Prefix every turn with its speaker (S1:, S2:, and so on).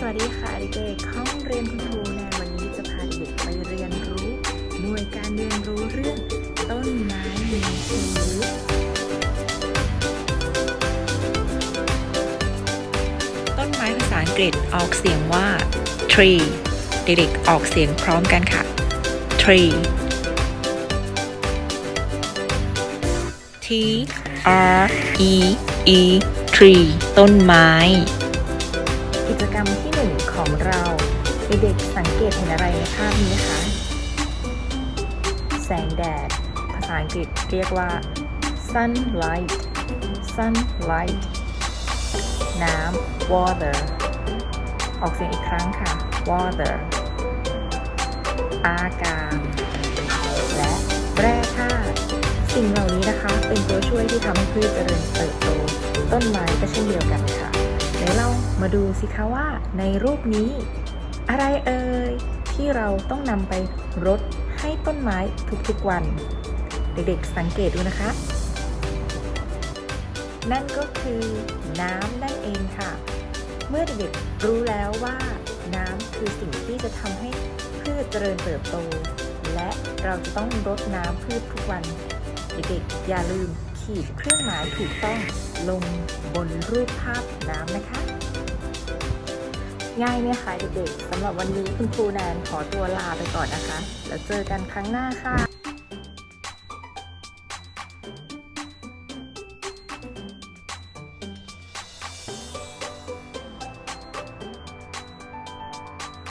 S1: สวัสดีค่ะเด็กๆห้องเรียนคุณครูแนวันนี้จะพาเด็กไปเรียนรู้หน่วยการเรียนรู้เรื่องต้นไม้มีชีวิต
S2: ต้นไม้ภาษาอังกฤษออกเสียงว่า tree เด็กๆออกเสียงพร้อมกันค่ะ tree T R E E tree ต้นไม้
S1: จกรรมที่หนึ่งของเราเด็กๆสังเกตเห็นอะไรในภาพนี้คะแสงแดด ภาษาอังกฤษเรียกว่า sunlight sunlight น้ำ water ออกเสียงอีกครั้งค่ะ water อากาศ และแร่ธาตุสิ่งเหล่านี้นะคะ เป็นตัวช่วยที่ทำให้พืชเจริญเติบโต ต้นไม้ก็เช่นเดียวกันค่ะ ดี๋ยวเรามาดูสิคะว่าในรูปนี้ อะไรเอ่ยที่เราต้องนำไปรดให้ต้นไม้ทุกๆวัน เด็กๆสังเกตดูนะคะ นั่นก็คือน้ำนั่นเองค่ะ เมื่อเด็กๆรู้แล้วว่าน้ำคือสิ่งที่จะทำให้พืชเจริญเติบโต และเราจะต้องรดน้ำพืชทุกวัน เด็กๆอย่าลืม ขีดเครื่องหมายถูกต้องลงบนรูปภาพน้ำนะคะ ง่ายไหมคะเด็กๆสำหรับวันนี้คุณครูแนนขอตัวลาไปก่อนนะคะ แล้วเจอกันครั้งหน้าค่ะ